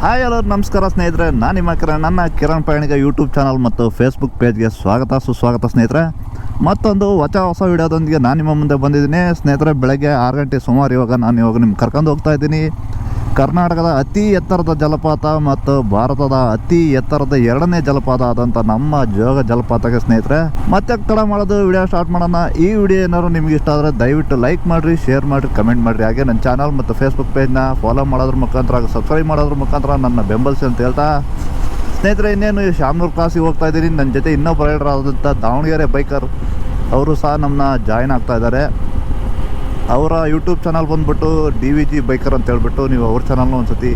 Hi hello ನಮಸ್ಕಾರ ಸ್ನೇಹಿತರೆ. ನಾನು ನಿಮ್ಮ ಕಿರಣ್, ನನ್ನ ಕಿರಣ್ ಪಯಣಿಗ ಯೂಟ್ಯೂಬ್ ಚಾನಲ್ ಮತ್ತು ಫೇಸ್ಬುಕ್ ಪೇಜ್ಗೆ ಸ್ವಾಗತ, ಸುಸ್ವಾಗತ ಸ್ನೇಹಿತರೆ. ಮತ್ತೊಂದು ಹೊಸ ಹೊಸ ವಿಡಿಯೋದೊಂದಿಗೆ ನಾನು ನಿಮ್ಮ ಮುಂದೆ ಬಂದಿದ್ದೀನಿ. ಸ್ನೇಹಿತರೆ, ಬೆಳಗ್ಗೆ ಆರು ಗಂಟೆ ಸುಮಾರು ಇವಾಗ ನಾನು ಇವಾಗ ನಿಮ್ಗೆ ಕರ್ಕೊಂಡು ಹೋಗ್ತಾ ಇದ್ದೀನಿ. ಕರ್ನಾಟಕದ ಅತಿ ಎತ್ತರದ ಜಲಪಾತ ಮತ್ತು ಭಾರತದ ಅತಿ ಎತ್ತರದ ಎರಡನೇ ಜಲಪಾತ ಆದಂಥ ನಮ್ಮ ಜೋಗ ಜಲಪಾತಕ್ಕೆ ಸ್ನೇಹಿತರೆ ಮತ್ತೆ ಕಡ ಮಾಡೋದು ವಿಡಿಯೋ ಸ್ಟಾರ್ಟ್ ಮಾಡೋಣ. ಈ ವಿಡಿಯೋ ಏನಾದ್ರು ನಿಮ್ಗೆ ಇಷ್ಟ ಆದರೆ ದಯವಿಟ್ಟು ಲೈಕ್ ಮಾಡಿರಿ, ಶೇರ್ ಮಾಡಿರಿ, ಕಮೆಂಟ್ ಮಾಡಿರಿ. ಹಾಗೆ ನನ್ನ ಚಾನಲ್ ಮತ್ತು ಫೇಸ್ಬುಕ್ ಪೇಜ್ನ ಫಾಲೋ ಮಾಡೋದ್ರ ಮುಖಾಂತರ ಸಬ್ಸ್ಕ್ರೈಬ್ ಮಾಡೋದ್ರ ಮುಖಾಂತರ ನನ್ನ ಬೆಂಬಲಿಸಿ ಅಂತ ಹೇಳ್ತಾ, ಸ್ನೇಹಿತರೆ, ಇನ್ನೇನು ಶಾಮನೂರು ಕ್ಲಾಸಿಗೆ ಹೋಗ್ತಾ ಇದ್ದೀನಿ. ನನ್ನ ಜೊತೆ ಇನ್ನೊಬ್ಬ ರೈಡರ್ ಆದಂಥ ದಾವಣಗೆರೆ ಬೈಕರ್ ಅವರು ಸಹ ನಮ್ಮನ್ನ ಜಾಯ್ನ್ ಆಗ್ತಾ ಇದ್ದಾರೆ. ಅವರ ಯೂಟ್ಯೂಬ್ ಚಾನಲ್ ಬಂದುಬಿಟ್ಟು ಡಿ ವಿ ಜಿ ಬೈಕರ್ ಅಂತ ಹೇಳ್ಬಿಟ್ಟು ನೀವು ಅವ್ರ ಚಾನಲ್ನ ಒಂದು ಸತಿ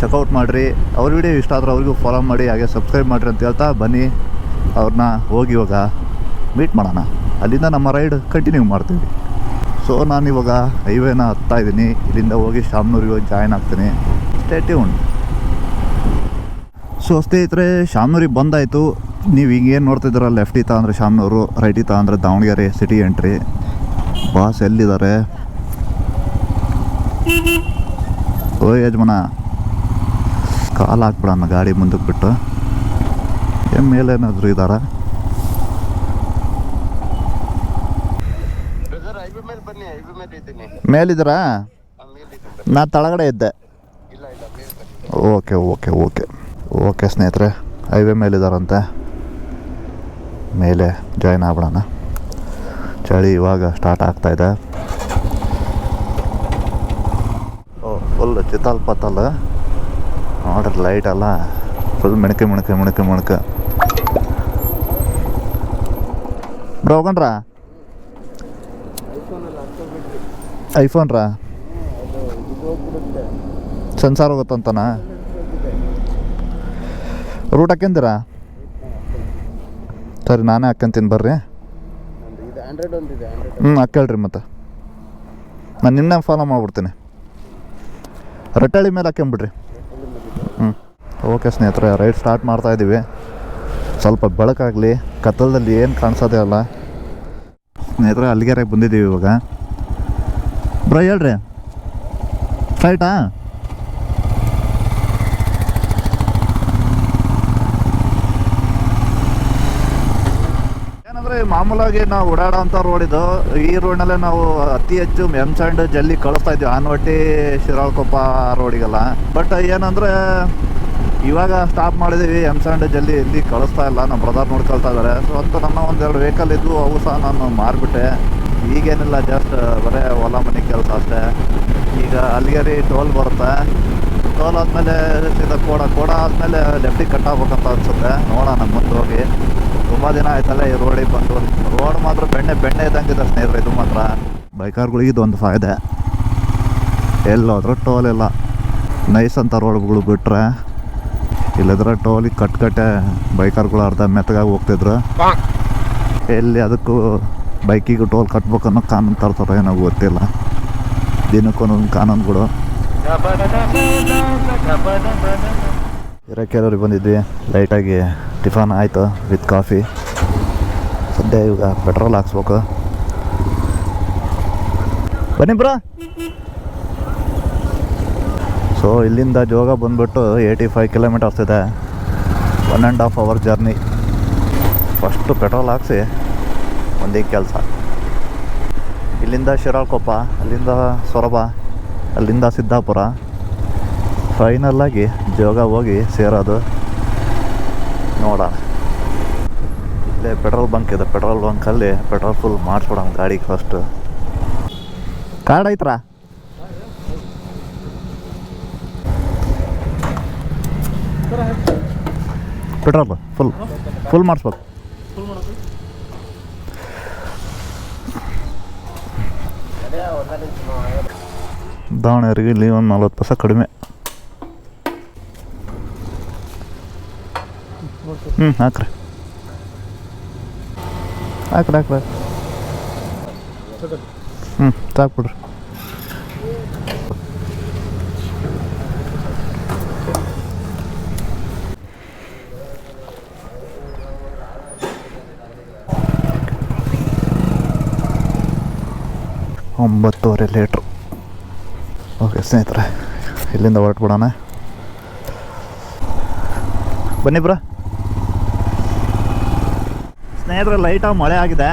ಚೆಕ್ಔಟ್ ಮಾಡಿರಿ. ಅವ್ರ ವಿಡಿಯೋ ಇಷ್ಟ ಆದ್ರೆ ಅವ್ರಿಗೂ ಫಾಲೋ ಮಾಡಿ, ಹಾಗೆ ಸಬ್ಸ್ಕ್ರೈಬ್ ಮಾಡಿರಿ ಅಂತ ಹೇಳ್ತಾ ಬನ್ನಿ. ಅವ್ರನ್ನ ಹೋಗಿ ಇವಾಗ ಮೀಟ್ ಮಾಡೋಣ. ಅಲ್ಲಿಂದ ನಮ್ಮ ರೈಡ್ ಕಂಟಿನ್ಯೂ ಮಾಡ್ತೀವಿ. ಸೊ ನಾನು ಇವಾಗ ಹೈವೇನ ಹತ್ತಾ ಇದ್ದೀನಿ. ಇಲ್ಲಿಂದ ಹೋಗಿ ಶಾಮನೂರಿಗೆ ಹೋಗಿ ಜಾಯ್ನ್ ಆಗ್ತೀನಿ. ಸ್ಟೇಟಿ ಉಂಟು ಸೊ ಸ್ನೇಹಿತರೆ, ಶಾಮನೂರಿಗೆ ಬಂದಾಯಿತು. ನೀವು ಹಿಂಗೇನು ನೋಡ್ತಿದ್ದೀರ ಲೆಫ್ಟಿ ಶಾಮನೂರು ರೈಟ್ ರೈಟಿ ಅಂದರೆ ದಾವಣಗೆರೆ ಸಿಟಿ ಎಂಟ್ರಿ ಬಾಸ್ ಎಲ್ಲಿದ್ದಾರೆ? ಓ ಯಜಮಾನ. ಕಾಲು ಹಾಕ್ಬಿಡೋಣ ಗಾಡಿ ಮುಂದಕ್ಕೆ ಬಿಟ್ಟು. ಏನು ಮೇಲೇನಾದರೂ ಇದ್ದಾರ? ಮೇಲಿದ್ದೀರಾ? ನಾ ತಳಗಡೆ ಇದ್ದೆ. Okay okay okay. ಓಕೆ ಸ್ನೇಹಿತರೆ, ಹೈವೇ ಮೇಲಿದ್ದಾರಂತೆ. ಮೇಲೆ ಜಾಯ್ನ್ ಆಗ್ಬಿಡೋಣ. ಚಳಿ ಇವಾಗ ಸ್ಟಾರ್ಟ್ ಆಗ್ತಾ ಇದೆ. ಫುಲ್ ಚಿತಾಲ್ ಪತ್ತಲ್. ನೋಡ್ರಿ ಲೈಟ್ ಅಲ್ಲ ಫುಲ್ ಮಿಣಕೆ ಮಿಣಕೆ ಮಿಣಕೆ ಮಿಣಕೆ. ಬ್ರೋ, ಹೋಗಣ್ರ? ಐಫೋನ್ ರಾ? ಸೆನ್ಸಾರ್ ಹೋಗುತ್ತಂತನಾ ರೂಟ್ ಹಾಕ್ಯಂದಿರಾ ಸರಿ, ನಾನೇ ಹಾಕ್ಯಂತೀನಿ ಬರ್ರಿ. ಹ್ಞೂ ಹಾಕಳ್ರಿ ಮತ್ತೆ. ನಾನು ನಿನ್ನೆ ಫಾಲೋ ಮಾಡ್ಬಿಡ್ತೀನಿ. ರಟ್ಟಳಿ ಮೇಲೆ ಹಾಕ್ಯಂಬಿಡ್ರಿ ಹ್ಞೂ ಓಕೆ ಸ್ನೇಹಿತರೆ ರೈಡ್ ಸ್ಟಾರ್ಟ್ ಮಾಡ್ತಾ ಇದ್ದೀವಿ ಸ್ವಲ್ಪ ಬೆಳಕಾಗಲಿ ಕತ್ತಲದಲ್ಲಿ ಏನು ಕಾಣಿಸೋದೇ ಅಲ್ಲ ಸ್ನೇಹಿತರೆ, ಅಲ್ಲಿಗೆರೆಗೆ ಬಂದಿದ್ದೀವಿ ಇವಾಗ. ಬ್ರೋ, ಹೇಳ್ರಿ. ಫ್ಲೈಟಾ ಏನಂದ್ರೆ ಆಗಿ ನಾವು ಓಡಾಡೋಂಥ ರೋಡ್ ಇದು, ಈ ರೋಡ್ನಲ್ಲೇ ನಾವು ಅತಿ ಹೆಚ್ಚು ಎಂ ಸ್ಯಾಂಡ್ ಜಲ್ಲಿ ಕಳಿಸ್ತಾ ಇದ್ವಿ. ಆನ್ವಟ್ಟಿ, ಶಿರಾಳಕೊಪ್ಪ ರೋಡಿಗೆಲ್ಲ ಬಟ್ ಏನಂದ್ರೆ, ಇವಾಗ ಸ್ಟಾಪ್ ಮಾಡಿದೀವಿ. ಎಂ ಸ್ಯಾಂಡ್ ಜಲ್ಲಿ ಎಲ್ಲಿ ಕಳಿಸ್ತಾ ಇಲ್ಲ. ನಮ್ಮ ಬ್ರದರ್ ನೋಡ್ಕೊಳ್ತಾ ಇದ್ದಾರೆ ಸೊ ಅಂತ ನನ್ನ ಒಂದೆರಡು ವೆಹಿಕಲ್ ಇದ್ವು. ಅವು ಸಹ ನಾನು ಮಾರಿಬಿಟ್ಟೆ. ಈಗೇನಿಲ್ಲ ಜಸ್ಟ್ ಬರೇ ಹೊಲ ಮನೆ ಕೆಲಸ ಅಷ್ಟೇ. ಈಗ ಅಲ್ಲಿಗೆರಿ ಟೋಲ್ ಬರುತ್ತೆ. ಟೋಲ್ ಆದಮೇಲೆ ಸೀದಾ ಕೋಡ ಕೋಡ ಆದಮೇಲೆ ಲೆಫ್ಟಿಗೆ ಕಟ್ ಆಗ್ಬೇಕಂತ ಅನ್ಸುತ್ತೆ. ನೋಡೋಣ, ಮುಂದೆ ಹೋಗಿ. ತುಂಬ ದಿನ ಆಯ್ತಲ್ಲ ಈ ರೋಡಿಗೆ ಬಂದು. ರೋಡ್ ಮಾತ್ರ ಬೆಣ್ಣೆ ಬೆಣ್ಣೆ ಇದ್ದಂಗೆ ಇದ್ದಂಗಿದೆ ಸ್ನೇಹಿತರೆ, ಇದು ಮಾತ್ರ. ಬೈಕರ್ಗಳಿಗೆ ಇದೊಂದು ಫಾಯ್ದೆ. ಎಲ್ಲೋದ್ರೂ ಟೋಲ್ ಇಲ್ಲ. ನೈಸ್ ಅಂತ ರೋಡ್ಗಳು ಬಿಟ್ರೆ ಇಲ್ಲದ್ರೆ ಟೋಲಿಗೆ ಕಟ್ಕಟ್ಟೆ ಬೈಕರ್ಗಳು ಅರ್ಧ ಮೆತ್ತಗಾಗಿ ಹೋಗ್ತಿದ್ರು. ಎಲ್ಲಿ ಅದಕ್ಕೂ ಬೈಕಿಗೆ ಟೋಲ್ ಕಟ್ಬೇಕು ಅನ್ನೋ ಕಾನೂನು ತರ್ತಾರೆ ಏನೋ ಗೊತ್ತಿಲ್ಲ. ದಿನಕ್ಕೊಂದೊಂದು ಕಾನೂನುಗಳು. ಹಿರೇಕೆರೂರಿಗೆ ಬಂದಿದ್ವಿ. ಲೈಟಾಗಿ ಟಿಫನ್ ಆಯಿತು ವಿತ್ ಕಾಫಿ ಸದ್ಯ ಇವಾಗ ಪೆಟ್ರೋಲ್ ಹಾಕ್ಸ್ಬೇಕು. ಬನ್ನಿ ಬ್ರ. ಸೊ ಇಲ್ಲಿಂದ ಜೋಗ ಬಂದ್ಬಿಟ್ಟು ಏಯ್ಟಿ ಫೈವ್ ಕಿಲೋಮೀಟರ್ಸ್ ಇದೆ. One and half hour journey first petrol ಹಾಕ್ಸಿ ಒಂದೇ ಕೆಲಸ. ಇಲ್ಲಿಂದ ಶಿರಾಳ್ಕೊಪ್ಪ, ಅಲ್ಲಿಂದ ಸೊರಬ, ಅಲ್ಲಿಂದ ಸಿದ್ದಾಪುರ. ಫೈನಲ್ಲಾಗಿ ಜೋಗ ಹೋಗಿ ಸೇರೋದು ನೋಡೋಣ. ಇಲ್ಲೇ ಪೆಟ್ರೋಲ್ ಬಂಕ್ ಇದೆ. ಪೆಟ್ರೋಲ್ ಬಂಕಲ್ಲಿ ಪೆಟ್ರೋಲ್ ಫುಲ್ ಮಾಡಿಸ್ಬಿಡೋಣ ಗಾಡಿ ಫಸ್ಟು ಕಾರ್ಡ್ ಐತ್ರಾ ಪೆಟ್ರೋಲ್ ಫುಲ್ ಫುಲ್ ಮಾಡಿಸ್ಬೇಕು. ದಾವಣಗೆರೆಗೆ ಇಲ್ಲಿ ಒಂದು ನಲ್ವತ್ತು ಪೈಸೆ ಕಡಿಮೆ. ಹ್ಞೂ ಹಾಕ್ರಿ ಹಾಕ್ರಿ ಹಾಕ್ರಿ ಹ್ಞೂ ಸಾಕ್ಬಿಡ್ರಿ ಒಂಬತ್ತುವರೆ ಲೀಟ್ರು ಓಕೆ ಸ್ನೇಹಿತರೆ ಇಲ್ಲಿಂದ ಹೊರಟ್ಬಿಡೋಣ. ಬನ್ನಿ ಬ್ರ. ಸ್ನೇಹಿತರೆ ಲೈಟಾಗಿ ಮಳೆ ಆಗಿದೆ.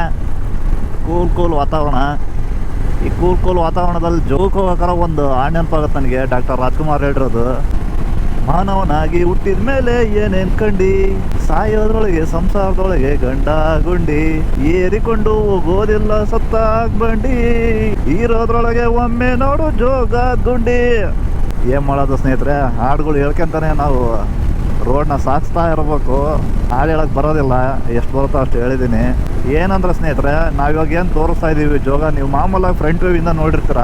ಕೂಲ್ ಕೂಲ್ ವಾತಾವರಣ. ಈ ಕೂಲ್ ಕೂಲ್ ವಾತಾವರಣದಲ್ಲಿ ಜೋಕ್ ಹೋಗೋಕ್ಕಾರ ಒಂದು ಹಾಡು ನನಗೆ. ಡಾಕ್ಟರ್ ರಾಜ್ಕುಮಾರ್ ಹೇಳಿರೋದು. ಮಾನವನಾಗಿ ಹುಟ್ಟಿದ ಮೇಲೆ ಏನ್ ಎನ್ಕಂಡಿ? ಸಾಯೋದ್ರೊಳಗೆ, ಸಂಸಾರದೊಳಗೆ ಗಂಡ ಗುಂಡಿ. ಏರಿಕೊಂಡು ಹೋಗೋದಿಲ್ಲ ಸತ್ತಾಗ್ ಬಂಡಿ ಇರೋದ್ರೊಳಗೆ ಒಮ್ಮೆ ನೋಡು ಜೋಗ ಗುಂಡಿ. ಏನ್ ಮಾಡೋದು ಸ್ನೇಹಿತರೆ? ಹಾಡುಗಳು ಹೇಳ್ಕೊಂತಾನೆ ನಾವು. ರೋಡ್ನ ಸಾಕ್ಸ್ತಾ ಇರಬೇಕು. ಹಾಳು ಹೇಳಕ್ ಬರೋದಿಲ್ಲ. ಎಷ್ಟು ಬರುತ್ತೋ ಅಷ್ಟು ಹೇಳಿದ್ದೀನಿ ಏನಂದ್ರೆ ಸ್ನೇಹಿತರೆ, ನಾವಿವಾಗ ಏನು ತೋರಿಸ್ತಾ ಇದ್ದೀವಿ ಜೋಗ, ನೀವು ಮಾಮೂಲಾಗಿ ಫ್ರಂಟ್ ವ್ಯೂವಿಂದ ನೋಡಿರ್ತೀರ?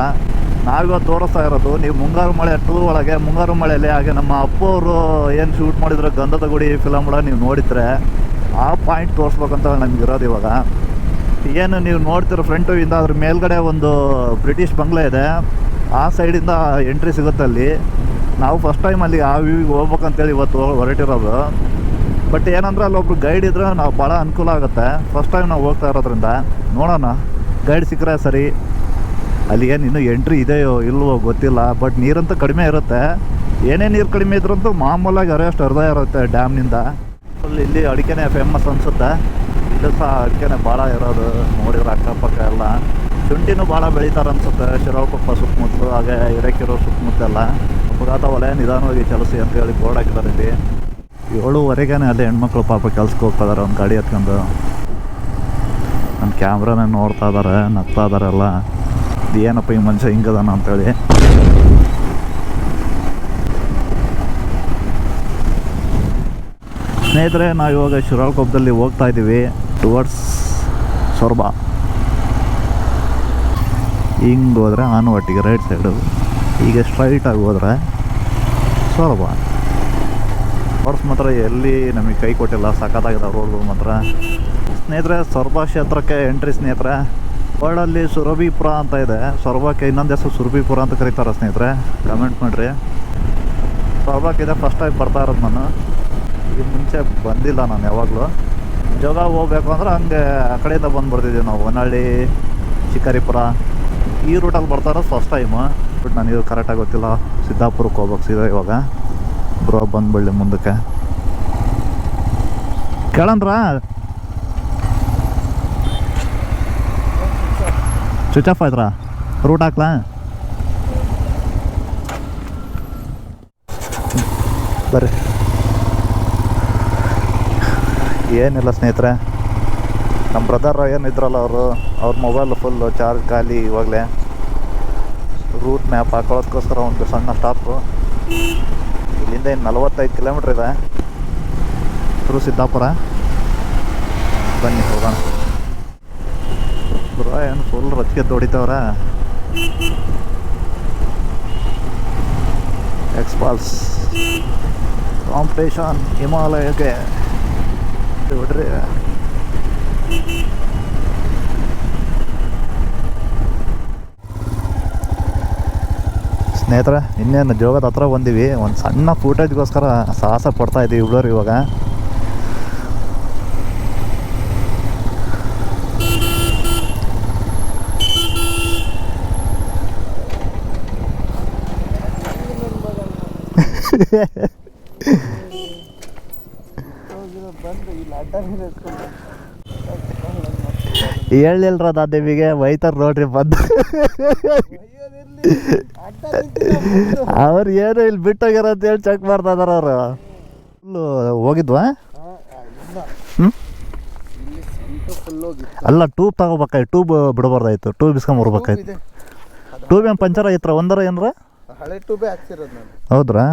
ನಾವಿವಾಗ ತೋರಿಸ್ತಾ ಇರೋದು, ನೀವು ಮುಂಗಾರು ಮಳೆ ಟೂ ಒಳಗೆ, ಮುಂಗಾರು ಮಳೆಯಲ್ಲಿ ಹಾಗೆ ನಮ್ಮ ಅಪ್ಪು ಅವರು ಏನು ಶೂಟ್ ಮಾಡಿದ್ರು? ಗಂಧದ ಗುಡಿ ಫಿಲಮ್ ಒಳಗೆ ನೀವು ನೋಡಿದ್ರೆ ಆ ಪಾಯಿಂಟ್ ತೋರಿಸ್ಬೇಕಂತ ನಮ್ಗೆ ಇರೋದು ಇವಾಗ. ಏನು ನೀವು ನೋಡ್ತಿರೋ ಫ್ರಂಟ್ ಇಂದ ಅದ್ರ ಮೇಲ್ಗಡೆ ಒಂದು ಬ್ರಿಟಿಷ್ ಬಂಗ್ಲೆ ಇದೆ. ಆ ಸೈಡಿಂದ ಎಂಟ್ರಿ ಸಿಗುತ್ತೆ ಅಲ್ಲಿ ನಾವು ಫಸ್ಟ್ ಟೈಮ್ ಅಲ್ಲಿ ಆ ವ್ಯೂವಿಗೆ ಹೋಗ್ಬೇಕಂತೇಳಿ ಇವತ್ತು ಹೊರಟಿರೋದು. ಬಟ್ ಏನಂದ್ರೆ ಅಲ್ಲೊಬ್ರು ಗೈಡ್ ಇದ್ರೆ ನಾವು ಭಾಳ ಅನುಕೂಲ ಆಗುತ್ತೆ. ಫಸ್ಟ್ ಟೈಮ್ ನಾವು ಹೋಗ್ತಾ ಇರೋದ್ರಿಂದ ನೋಡೋಣ. ಗೈಡ್ ಸಿಕ್ಕರೆ ಸರಿ. ಅಲ್ಲಿ ಏನು ಇನ್ನೂ ಎಂಟ್ರಿ ಇದೆಯೋ ಇಲ್ವೋ ಗೊತ್ತಿಲ್ಲ. ಬಟ್ ನೀರಂತೂ ಕಡಿಮೆ ಇರುತ್ತೆ. ಏನೇ ನೀರು ಕಡಿಮೆ ಇದ್ರಂತೂ ಮಾಮೂಲಾಗಿ ಅರೆಸ್ಟ್ ಅರ್ಧ ಇರುತ್ತೆ ಡ್ಯಾಮ್ನಿಂದ ಫುಲ್ ಇಲ್ಲಿ ಅಡಿಕೆನೇ ಫೇಮಸ್ ಅನ್ಸುತ್ತೆ. ಇಲ್ಲೂ ಸಹ ಅಡಿಕೆನೇ ಭಾಳ ಇರೋದು. ನೋಡಿರೋ ಅಕ್ಕಪಕ್ಕ ಎಲ್ಲ. ಶುಂಠಿನೂ ಭಾಳ ಬೆಳೀತಾರೆ ಅನ್ಸುತ್ತೆ. ಶಿರಾಳಕೊಪ್ಪ ಸುತ್ತಮುತ್ತಲು, ಹಾಗೆ ಹಿರೇಕೆರೂರು ಸುತ್ತಮುತ್ತೆಲ್ಲ ಅಪಘಾತ ವಲಯ ನಿಧಾನವಾಗಿ ಚಲಿಸಿ ಅಂತ ಹೇಳಿ ಬೋರ್ಡ್ ಹಾಕಿದ್ದಾರೆ ಇಲ್ಲಿ. ಏಳುವರೆಗೇನೆ ಅಲ್ಲಿ ಹೆಣ್ಮಕ್ಳು ಪಾಪ ಕೆಲ್ಸಕ್ಕೆ ಹೋಗ್ತಾ ಇದಾರೆ ಒಂದು ಗಾಡಿ ಹತ್ಕೊಂಡು ನನ್ನ ಕ್ಯಾಮ್ರಾನ ನೋಡ್ತಾ ಇದಾರೆ, ನಗ್ತಾ ಇದಾರೆ ಎಲ್ಲ. ಏನಪ್ಪ ಈ ಮನುಷ್ಯ ಹಿಂಗದಾನ ಅಂತೇಳಿ. ಸ್ನೇಹಿತರೆ, ನಾವು ಇವಾಗ ಶಿರಾಳ್ಕೊಪ್ಪದಲ್ಲಿ ಹೋಗ್ತಾ ಇದ್ದೀವಿ ಟುವರ್ಡ್ಸ್ ಸೊರಬ. ಹಿಂಗೆ ಹೋದ್ರೆ ಆನವಟ್ಟಿಗೆ ರೈಟ್ ಸೈಡು ಈಗ ಸ್ಟ್ರೈಟಾಗಿ ಹೋದ್ರೆ ಸೊರಬ ಬರ್ಸ್ ಮಾತ್ರ ಎಲ್ಲಿ ನಮಗೆ ಕೈ ಕೊಟ್ಟಿಲ್ಲ, ಸಖತ್ತಾಗಿದೆ ರೋಡ್ಗಳು ಮಾತ್ರ. ಸ್ನೇಹಿತರೆ ಸೊರಬ ಕ್ಷೇತ್ರಕ್ಕೆ ಎಂಟ್ರಿ ಸ್ನೇಹಿತರೆ. ವರ್ಲ್ಡಲ್ಲಿ ಸುರಭಿಪುರ ಅಂತ ಇದೆ. ಸೊರಬಕ್ಕೆ ಇನ್ನೊಂದು ಹೆಸರು ಸುರಭಿಪುರ ಅಂತ ಕರೀತಾರೆ ಸ್ನೇಹಿತರೆ. ಕಮೆಂಟ್ ಮಾಡಿರಿ. ಇದೆ ಫಸ್ಟ್ ಟೈಮ್ ಬರ್ತಾ ಇರೋದು ನಾನು. ಈ ಮುಂಚೆ ಬಂದಿಲ್ಲ ನಾನು ಯಾವಾಗಲೂ. ಜೋಗ ಹೋಗ್ಬೇಕು ಅಂದ್ರೆ ಹಂಗೆ ಆ ಕಡೆಯಿಂದ ಬಂದು ಬರ್ತಿದ್ದೀವಿ ನಾವು. ಹೊನ್ನಳ್ಳಿ ಶಿಕಾರಿಪುರ. ಈ ರೂಟಲ್ಲಿ ಬರ್ತಾರ ಫಸ್ಟ್ ಟೈಮು ಬಟ್ ನನಗೆ ಕರೆಕ್ಟಾಗಿ ಗೊತ್ತಿಲ್ಲ. ಸಿದ್ದಾಪುರಕ್ಕೆ ಹೋಗ್ಬೇಕು ಸೀದಾ ಇವಾಗ. ಬ್ರೋ ಬಂದ್ಬಿಡ್ಲಿ ಮುಂದಕ್ಕೆ. ಕೇಳನ್ರ ಸ್ವಿಚ್ ಆಫ್ ಆಯ್ತ್ರಾ? ರೂಟ್ ಹಾಕ್ಲಾ? ಬರ್ರಿ. ಏನಿಲ್ಲ ಸ್ನೇಹಿತರೆ. ನಮ್ಮ ಬ್ರದರ್ ಏನಿದ್ರಲ್ಲ ಅವರು, ಅವ್ರ ಮೊಬೈಲ್ ಫುಲ್ಲು ಚಾರ್ಜ್ ಖಾಲಿ ಇವಾಗಲೇ. ರೂಟ್ ಮ್ಯಾಪ್ ಹಾಕೊಳ್ಳೋದಕ್ಕೋಸ್ಕರ ಒಂದು ಸಣ್ಣ ಸ್ಟಾಪು ಇಲ್ಲಿಂದ ಇನ್ನು ನಲವತ್ತೈದು ಕಿಲೋಮೀಟ್ರ್ ಇದೆ. ಥ್ರೂ ಸಿದ್ದಾಪುರ. ಬನ್ನಿ ಹೋಗೋಣ. ಬ್ರೋ ಏನು ಫುಲ್ ರೊಚ್ಚಿಗೆ ದೊಡಿತವ್ರ ಎಕ್ಸ್ಪಾಲ್ಸ್ ಕಾಂಪಿಟೇಷನ್ ಹಿಮಾಲಯಕ್ಕೆ ಬಿಡ್ರಿ. ಸ್ನೇಹಿತರೆ, ಇನ್ನೇನು ಜೋಗದ ಹತ್ರ ಬಂದೀವಿ. ಒಂದು ಸಣ್ಣ ಫೂಟೇಜ್ಗೋಸ್ಕರ ಸಾಹಸ ಪಡ್ತಾ ಇದ್ದೀವಿ ಇಬ್ಬರು ಇವಾಗ. ಬಂದು ಇಲ್ಲಿ ಅಡ್ಡ ನೀರು ಎತ್ಕೊಂಡು ಹೇಳಿಲ್ರ ದಾದೇವಿಗೆ ವೈತರ್ ನೋಡ್ರಿ ಬಂದು. ಅವ್ರು ಏನು ಇಲ್ಲಿ ಬಿಟ್ಟೋಗ್ಯಾರ ಅಂತ ಹೇಳಿ ಚೆಕ್ ಮಾಡ್ತಾ ಇದಾರ ಅವರು. ಫುಲ್ಲು ಹೋಗಿದ್ವಾ? ಹ್ಞೂ ಅಲ್ಲ ಟ್ಯೂಬ್ ತಗೋಬೇಕಾಯ್ತು. ಟ್ಯೂಬ್ ಬಿಡಬಾರ್ದಾಯ್ತು. ಟ್ಯೂಬ್ ಇಸ್ಕೊಂಬರ್ಬೇಕಾಯ್ತು. ಟ್ಯೂಬ್ ಏನು ಪಂಚರ್ ಆಗಿತ್ತ ಒಂದರ ಏನರ? ಹಳೆ ಟೂಬೇ ಹಾಕ್ಸಿರೋದು ನಾನು. ಹೌದ್ರಾ?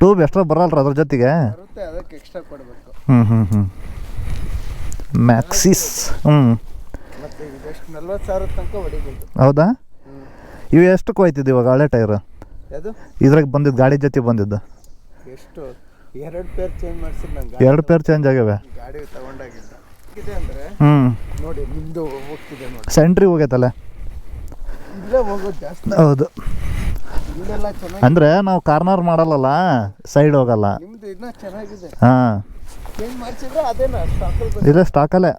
ಟ್ಯೂಬ್ ಎಷ್ಟರ ಬರಲ್ರ ಅದ್ರ ಜೊತೆಗೆ? ಅದಕ್ಕೆ ಎಕ್ಸ್ಟ್ರಾ ಕೊಡಬೇಕು. ಹ್ಞೂ ಹ್ಞೂ ಹ್ಞೂ ಮ್ಯಾಕ್ಸಿಸ್ ಹ್ಞೂ ಮತ್ತೆ ಇದೆಷ್ಟು ನಲ್ವತ್ತು ಸಾವಿರ ತನಕ ಹೊಡಿಬೋದು. ಹೌದಾ? ಇವು ಎಷ್ಟಕ್ಕೆ ಹೋಯ್ತಿದ್ದು ಇವಾಗ ಹಳೆ ಟೈರ್? ಅದು ಇದ್ರಾಗ ಬಂದಿದ್ದು ಗಾಡಿ ಜೊತೆ ಬಂದಿದ್ದು. ಎಷ್ಟು? ಎರಡು ಪೇರ್ ಚೇಂಜ್ ಮಾಡ್ಸಿದ್ ನಂಗೆ ಎರಡು ಪೇರ್ ಚೇಂಜ್ ಆಗ್ಯಾವೆ ಗಾಡಿ ತಗೊಂಡಾಗಿಲ್ಲ. ಇದೆ ಅಂದ್ರೆ ಹ್ಞೂ ನೋಡಿ ನಿಮ್ಮದು ಹೋಗ್ತಿದೆ ನೋಡಿ. ಸೆಂಟ್ರಿ ಹೋಗೈತಲ್ಲ? ಇಲ್ಲೇ ಹೋಗೋದು ಜಾಸ್ತಿ. ಹೌದು. ಇಲ್ಲೆಲ್ಲ ಚೆನ್ನಾಗಿ ಅಂದರೆ ನಾವು ಕಾರ್ನರ್ ಮಾಡಲ್ಲಲ್ಲ? ಸೈಡ್ ಹೋಗಲ್ಲ. ನಿಮ್ದು ಇನ್ನ ಚೆನ್ನಾಗಿದೆ. ಹಾಂ. ಚೇಂಜ್ ಮಾಡ್ಸಿದ್ರೆ ಅದೇನಾ ಸ್ಟಾಕಲ್ ಇಲ್ಲ ಸ್ಟಾಕಲ್ಲೇ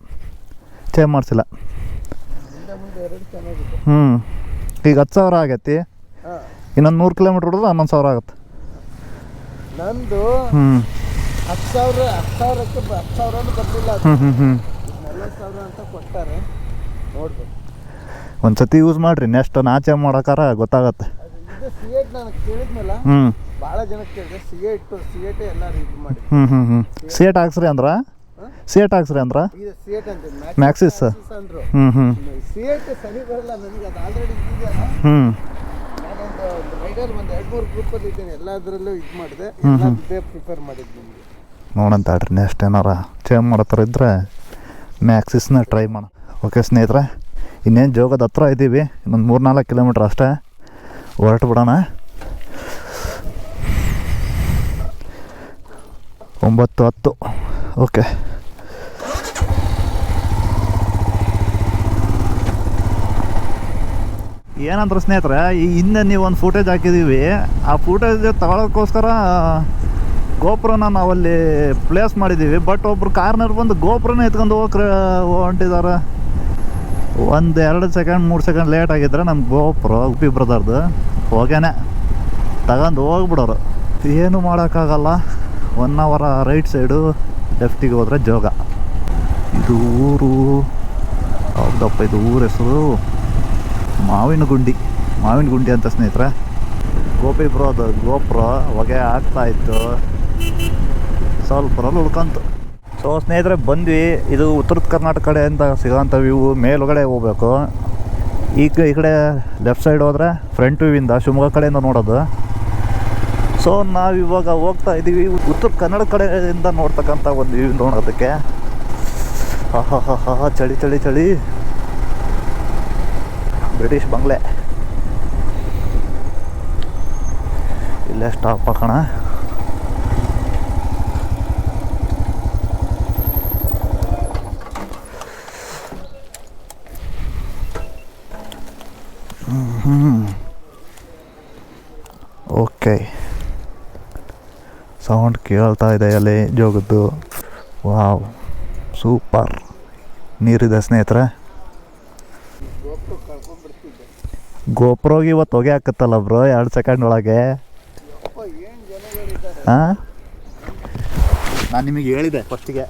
ಚೇಂಜ್ ಮಾಡಿಸಿಲ್ಲ ಮುಂದೆ ಮುಂದೆ ಎರಡು ಚೆನ್ನಾಗಿದೆ ಹ್ಞೂ ಈಗ ಹತ್ತು ಸಾವಿರ ಆಗೈತಿ. ಇನ್ನೊಂದು ನೂರು ಕಿಲೋಮೀಟ್ರ್ ಹೊಡೆದ್ರೆ ಹನ್ನೊಂದು ಸಾವಿರ ಆಗುತ್ತೆ. ನಂದು ಹ್ಞೂ ಹತ್ತು ಸಾವಿರ ಹತ್ತು ಸಾವಿರಕ್ಕೆ ಹತ್ತು ಸಾವಿರ ಬರಲಿಲ್ಲ ಹ್ಞೂ ಹ್ಞೂ ಹ್ಞೂ ನಲ್ವತ್ತು ಸಾವಿರ ಅಂತ ಕೊಟ್ಟಾರೆ ನೋಡ್ಬೇಕು. ಒಂದು ಸತಿ ಯೂಸ್ ಮಾಡಿರಿ. ನೆಕ್ಸ್ಟ್ ನಾಚೆ ಮಾಡೋಕಾರ ಗೊತ್ತಾಗತ್ತೆ. ಸಿಗೇಟ್ ನಾನು ಕೇಳಿದ್ಮೇಲೆ ಹ್ಞೂ ಭಾಳ ಜನಕ್ಕೆ ಕೇಳಿದೆ. ಸಿಗೇಟೇ ಎಲ್ಲರೂ ಇದು ಮಾಡಿ. ಹ್ಞೂ ಹ್ಞೂ ಹ್ಞೂ ಸಿಗೇಟ್ ಹಾಕ್ಸ್ರಿ ಅಂದ್ರ ಸೇಟ್ ಹಾಕ್ಸ್ರಿ ಅಂದ್ರ? ಇದು ಸಿ ಏಟ್ ಅಂತ Maxis. ಅಂದ್ರು. ಹ್ಞೂ ಹ್ಞೂ ಸಿ ಸರಿ ಬರಲ್ಲ ನನಗೆ ಅದು ಆಲ್ರೆಡಿ ಇದೆಯಲ್ಲ ಹ್ಞೂ ನಾನೊಂದು ರೈಡರ್ ಒಂದು ಎರಡು ಮೂರು ಗ್ರೂಪಲ್ಲಿ ಇದ್ದೇನೆ ಎಲ್ಲದರಲ್ಲೂ ಇದು ಮಾಡಿದೆ ಹ್ಮ್, ಎಲ್ಲ ಹ್ಮ್. ಇದೇ ಪ್ರಿಫರ್ ಮಾಡಿದ್ದು ನಿಮಗೆ. ನೋಡಂತ ಹೇಳ್ರಿ ನೆಕ್ಸ್ಟ್ ಏನಾರ ಚೇಂಜ್ ಮಾಡತ್ತಾರ ಇದ್ರೆ ಮ್ಯಾಕ್ಸಿಸ್ನ ಟ್ರೈ ಮಾಡೋಣ ಓಕೆ ಸ್ನೇಹಿತರೆ ಇನ್ನೇನು ಜೋಗದ ಹತ್ರ ಇದ್ದೀವಿ ಇನ್ನೊಂದು ಮೂರು ನಾಲ್ಕು ಕಿಲೋಮೀಟ್ರ್ ಅಷ್ಟೇ. ಹೊರಟು ಬಿಡೋಣ. ಒಂಬತ್ತು ಹತ್ತು. ಓಕೆ ಏನಂದ್ರೆ ಸ್ನೇಹಿತರೆ, ಈ ಹಿಂದೆ ನೀವು ಒಂದು ಫುಟೇಜ್ ಹಾಕಿದ್ದೀವಿ. ಆ ಫುಟೇಜ್ ತಗೊಳ್ಳೋಕ್ಕೋಸ್ಕರ ಗೋಪುರನ ನಾವಲ್ಲಿ ಪ್ಲೇಸ್ ಮಾಡಿದ್ದೀವಿ. ಬಟ್ ಒಬ್ರು ಕಾರ್ನರ್ ಬಂದು ಗೋಪುರನ ಎತ್ಕೊಂಡು ಹೋಗ್ರೆ ಹೊಂಟಿದ್ದಾರೆ. ಒಂದು ಎರಡು ಸೆಕೆಂಡ್ ಮೂರು ಸೆಕೆಂಡ್ ಲೇಟ್ ಆಗಿದ್ರೆ ನಮ್ಮ ಗೋಪುರ, ಉಪ್ಪಿ ಬ್ರದರ್ದು ಹೋಗೇನೆ ತಗೊಂಡು ಹೋಗ್ಬಿಡೋರು. ಏನು ಮಾಡೋಕ್ಕಾಗಲ್ಲ. ಒನ್ ಅವರ ರೈಟ್ ಸೈಡು ಲೆಫ್ಟಿಗೆ ಹೋದ್ರೆ ಜೋಗ. ಇದು ಊರು. ಹೌದಪ್ಪ, ಇದು ಊರ ಹೆಸರು. ಮಾವಿನ ಗುಂಡಿ. ಮಾವಿನ ಗುಂಡಿ ಅಂತ ಸ್ನೇಹಿತರೆ. ಗೋಪಿ ಬ್ರೋದು, ಗೋಪುರ, ಹೊಗೆ ಆಗ್ತಾ ಇತ್ತು. ಸ್ವಲ್ಪ ಉಳ್ಕಂತು. ಸೊ ಸ್ನೇಹಿತರೆ, ಬಂದ್ವಿ. ಇದು ಉತ್ತರ ಕರ್ನಾಟಕ ಅಂತ ಸಿಗೋಂಥ ವ್ಯೂ ಮೇಲುಗಡೆ ಹೋಗ್ಬೇಕು. ಈಗ ಈ ಕಡೆ ಲೆಫ್ಟ್ ಸೈಡ್ ಹೋದರೆ ಫ್ರಂಟ್ ವ್ಯೂವಿಂದ ಶಿವಮೊಗ್ಗ ಕಡೆಯಿಂದ ನೋಡೋದು. ಸೊ ನಾವು ಇವಾಗ ಹೋಗ್ತಾ ಇದ್ದೀವಿ ಉತ್ತರ ಕನ್ನಡ ಕಡೆಯಿಂದ ನೋಡ್ತಕ್ಕಂಥ ಒಂದು ವ್ಯೂ ನೋಡೋದಕ್ಕೆ. ಹಾ ಹಾ ಹಾ ಹಾ ಹಾ, ಚಳಿ ಚಳಿ ಚಳಿ. ಬ್ರಿಟಿಷ್ ಬಂಗ್ಲೆ. ಇಲ್ಲೇ ಸ್ಟಾಪ್ ಹಾಕೋಣ ಓಕೆ ಸೌಂಡ್ ಕೇಳ್ತಾ ಇದೆ ಅಲ್ಲಿ ಜೋಗದ್ದು. Wow, super. ನೀರಿದೆ ಸ್ನೇಹಿತರೆ. ಗೋಪ್ರೋಗೆ ಇವತ್ತು ಹೊಗೆ ಹಾಕತ್ತಲ್ಲ ಬ್ರೋ, ಎರಡು ಸೆಕೆಂಡ್ ಒಳಗೆ. ಹಾಂ ನಾನು ನಿಮಗೆ ಹೇಳಿದೆ ಫಸ್ಟಿಗೆ